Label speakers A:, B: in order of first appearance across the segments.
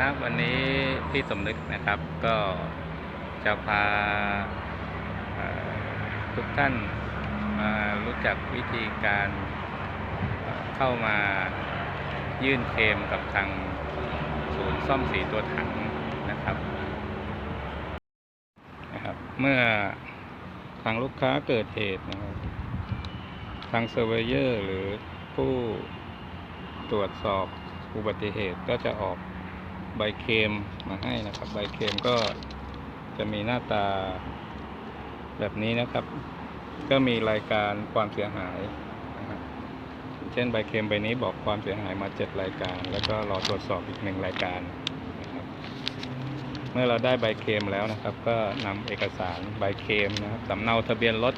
A: ครับวันนี้พี่สมนึกนะครับก็จะพาทุกท่านมารู้จักวิธีการเอ่อเข้ามายื่นเคลมกับทางศูนย์ซ่อมสีตัวถังนะครับนะครับ เมื่อทางลูกค้าเกิดเหตุนะครับทางเซอร์เวเยอร์หรือผู้ตรวจสอบอุบัติเหตุก็จะออก ใบเคลมมาให้นะครับ ใบเคลมก็จะมีหน้าตาแบบนี้นะครับ ก็มีรายการความเสียหายนะครับเช่นใบเคลมใบนี้บอกความเสียหายมา 7 รายการ แล้วก็รอตรวจสอบอีกหนึ่งรายการนะครับเมื่อเราได้ใบเคลมแล้วนะครับ ก็นำเอกสารใบเคลมนะครับสำเนาทะเบียนรถ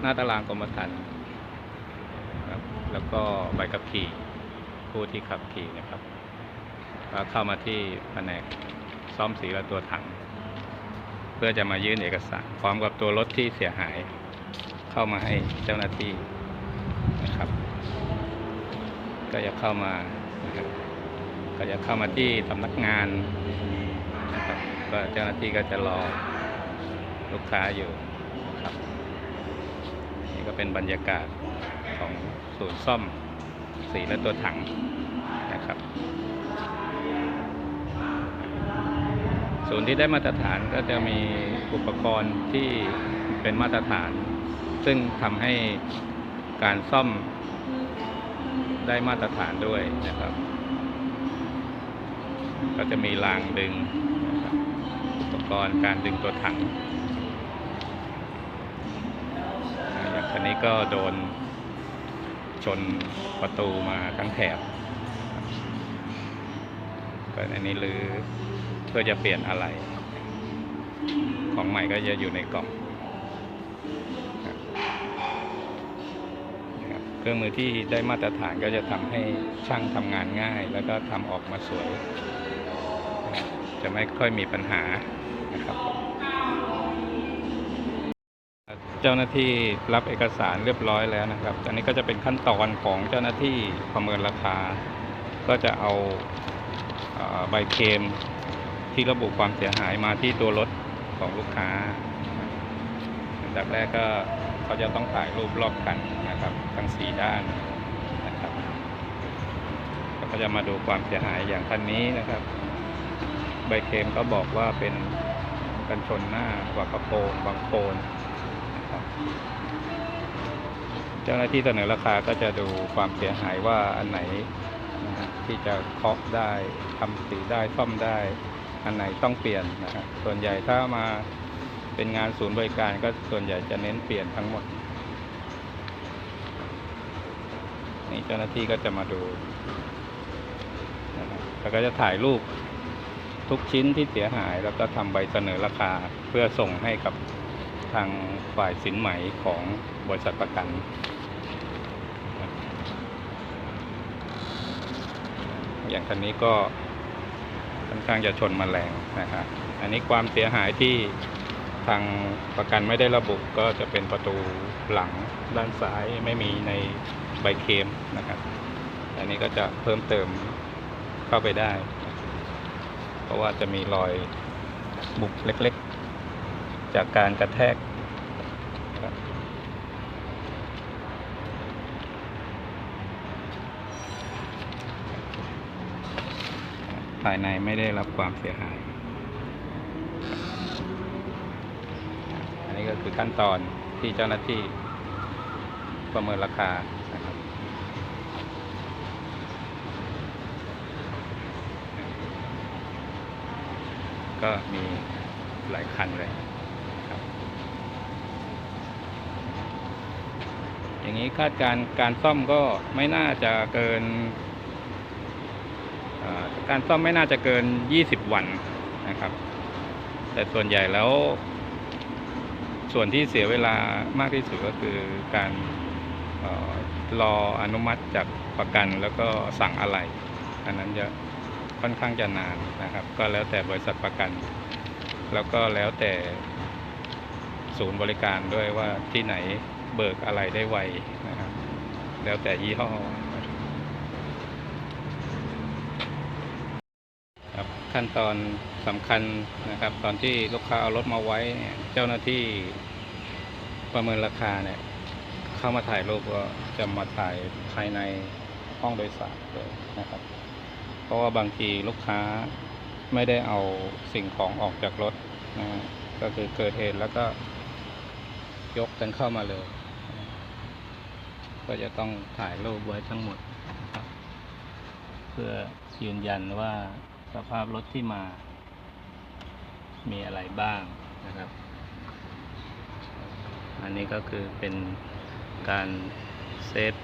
A: หน้าตารางกรมธรรม์ครับแล้วก็ใบขับขี่ผู้ที่ขับขี่นะครับ ก็เข้ามาที่แผนกซ่อมสีและตัวถัง เพื่อจะมายื่นเอกสารพร้อมกับตัวรถที่เสียหาย เข้ามาให้เจ้าหน้าที่นะครับ ก็จะเข้ามานะครับก็จะเข้ามาที่สำนักงานนะครับก็เจ้าหน้าที่ก็จะรอลูกค้าอยู่นะครับนี่ก็เป็นบรรยากาศของศูนย์ซ่อมสีและตัวถังนะครับ ศูนย์ที่ได้มาตรฐานก็จะมีอุปกรณ์ที่เป็นมาตรฐาน ซึ่งทำให้การซ่อมได้มาตรฐานด้วยนะครับ ก็จะมีรางดึงนะครับอุปกรณ์การดึงตัวถังอ่าอย่างคันนี้ก็โดนชนประตูมาทั้งแถบ ก็อันนี้รื้อเพื่อจะเปลี่ยนอะไร ของใหม่ก็จะอยู่ในกล่องเครื่องมือที่ได้มาตรฐานก็จะทำให้ช่างทำงานง่าย แล้วก็ทำออกมาสวย จะไม่ค่อยมีปัญหานะครับ เจ้าหน้าที่รับเอกสารเรียบร้อยแล้วนะครับอันนี้ก็จะเป็นขั้นตอนของเจ้าหน้าที่ประเมินราคา ก็จะเอา ใบเคมที่ระบุความเสียหายมาที่ตัวรถของลูกค้าอันดับแรกก็เขาจะต้องถ่ายรูปรอบคันนะครับ ทั้งสี่ด้านนะครับแล้วก็จะมาดูความเสียหายอย่างคันนี้นะครับ ใบเคมก็บอกว่าเป็นกันชนหน้ากว่ากระโปรงบางโคนนะครับเจ้าหน้าที่เสนอราคาก็จะดูความเสียหายว่าอันไหน นะที่จะเคาะได้ทำสีได้ซ่อมได้ อันไหนต้องเปลี่ยนนะครับส่วนใหญ่ถ้ามาเป็นงานศูนย์บริการก็ส่วนใหญ่จะเน้นเปลี่ยนทั้งหมด นี่เจ้าหน้าที่ก็จะมาดูนะครับแล้วก็จะถ่ายรูปทุกชิ้นที่เสียหายแล้วก็ทำใบเสนอราคาเพื่อส่งให้กับทางฝ่ายสินไหมของบริษัทประกัน อย่างคันนี้ก็ค่อนข้างจะชนมาแมลงนะครับ อันนี้ความเสียหายที่ทางประกันไม่ได้ระบุก็จะเป็นประตูหลังด้านซ้ายไม่มีในใบเคลมนะครับ อันนี้ก็จะเพิ่มเติมเข้าไปได้ เพราะว่าจะมีรอยบุบเล็กๆ จากการกระแทกครับ ภายในไม่ได้รับความเสียหาย อันนี้ก็คือขั้นตอนที่เจ้าหน้าที่ประเมินราคานะครับก็มีหลายคันเลยครับอย่างนี้คาดการการซ่อมก็ไม่น่าจะเกิน การซ่อมไม่น่าจะเกิน 20 วันนะครับ แต่ส่วนใหญ่แล้ว ส่วนที่เสียเวลามากที่สุดก็คือการออรออนุมัติจากประกันแล้วก็สั่งอะไร อันนั้นจะค่อนข้างจะนานนะครับ ก็แล้วแต่บริษัทประกัน แล้วก็แล้วแต่ศูนย์บริการด้วยว่าที่ไหนเบิกอะไรได้ไวนะครับ แล้วแต่ยี่ห้อนะครับครับ ขั้นตอนสำคัญนะครับ ตอนที่ลูกค้าเอารถมาไว้เนี่ยเจ้าหน้าที่ประเมินราคาเนี่ย เข้ามาถ่ายรูปก็จะมาถ่ายภายในห้องโดยสารเลยนะครับ เพราะว่าบางทีลูกค้าไม่ได้เอาสิ่งของออกจากรถนะก็คือเกิดเหตุแล้วก็ยกกันเข้ามาเลย ก็จะต้องถ่ายรูปไว้ทั้งหมด เพื่อยืนยันว่า สภาพรถที่มา มีอะไรบ้างนะครับ อันนี้ก็คือเป็นการเซฟ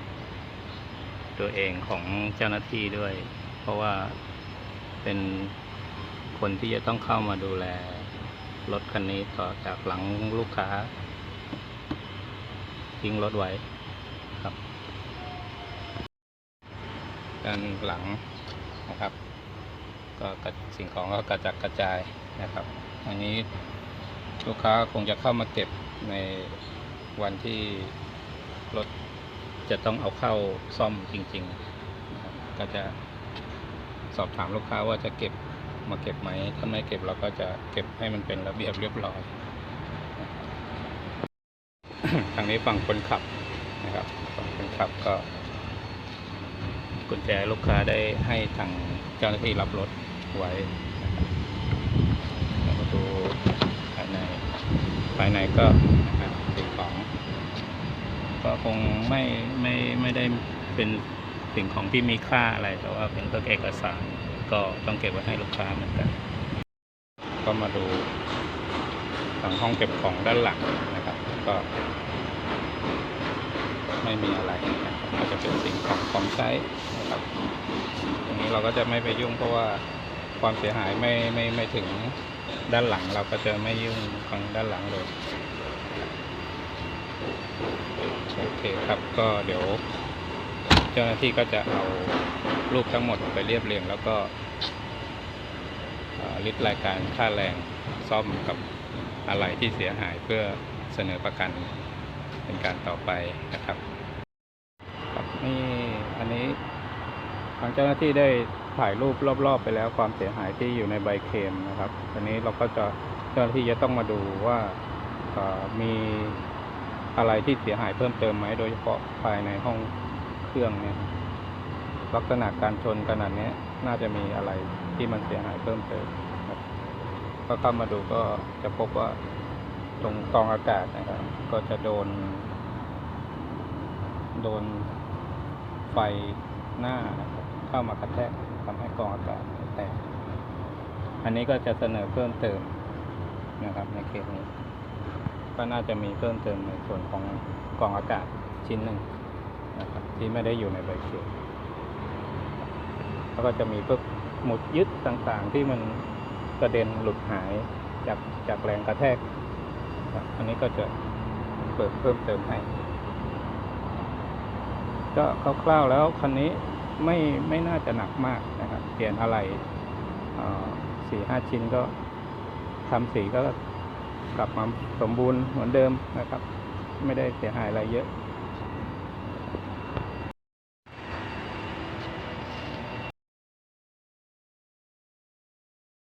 A: ตัวเองของเจ้าหน้าที่ด้วย เพราะว่าเป็นคนที่จะต้องเข้ามาดูแลรถคันนี้ต่อจากหลังลูกค้า ทิ้งรถไว้ครับด้านหลังนะครับ ก็สิ่งของก็กระจัดกระจายนะครับ อันนี้ลูกค้าคงจะเข้ามาเก็บในวันที่รถจะต้องเอาเข้าซ่อมจริงๆ ก็จะสอบถามลูกค้าว่าจะเก็บมาเก็บไหม ถ้าไม่เก็บเราก็จะเก็บให้มันเป็นระเบียบเรียบร้อย ทางนี้ฝั่งคนขับนะครับฝั่งคนขับก็กุญแจลูกค้าได้ให้ทางเจ้าหน้าที่รับรถ ไว้นะครับเรามาดูภายใน ภายในก็สิ่งของ ก็คงไม่ไม่ไม่ได้เป็นสิ่งของที่มีค่าอะไร แต่ว่าเป็นพวกเอกสาร ก็ต้องเก็บไว้ให้ลูกค้าเหมือนกัน ก็มาดูทางห้องเก็บของด้านหลังนะครับ ก็ ไม่มีอะไรนะครับก็จะเป็นสิ่งของของใช้นะครับตรงนี้เราก็จะไม่ไปยุ่งเพราะว่า ความเสียหายไม่ไม่ไม่ถึงด้านหลังเราก็จะไม่ยุ่งทางด้านหลังเลย โอเคครับก็เดี๋ยว เจ้าหน้าที่ก็จะเอารูปทั้งหมดไปเรียบเรียงแล้วก็เอ่อลิสต์รายการค่าแรงซ่อมกับอะไรที่เสียหายเพื่อเสนอประกันเป็นการต่อไปนะครับ ครับนี่อันนี้ทางเจ้าหน้าที่ได้ ถ่ายรูปรอบๆไปแล้วความเสียหายที่อยู่ในใบเคมนะครับอันนี้เราก็จะเจ้าหน้าที่จะต้องมาดูว่ามีอะไรที่เสียหายเพิ่มเติมไหมโดยเฉพาะภายในห้องเครื่องเนี่ยลักษณะการชนขนาดนี้น่าจะมีอะไรที่มันเสียหายเพิ่มเติมครับก็เข้ามาดูก็จะพบว่าตรงกองอากาศนะครับ ก็จะโดน โดนไฟหน้านะ เข้ามากระแทกทำให้กองอากาศแตก อันนี้ก็จะเสนอเพิ่มเติมนะครับในเคสนี้ ก็น่าจะมีเพิ่มเติมในส่วนของกองอากาศชิ้นหนึ่งนะครับที่ไม่ได้อยู่ในใบเขียนแล้วก็จะมีพวกหมุดยึดต่างๆ ที่มันกระเด็นหลุดหายจากจากแรงกระแทก อันนี้ก็จะเปิดเพิ่มเติมให้ ก็คร่าวๆแล้วคันนี้ ไม่ไม่น่าจะหนักมากนะครับ เปลี่ยนอะไรสี่ห้าชิ้นก็ทำสีก็กลับมาสมบูรณ์เหมือนเดิมนะครับ ไม่ได้เสียหายอะไรเยอะ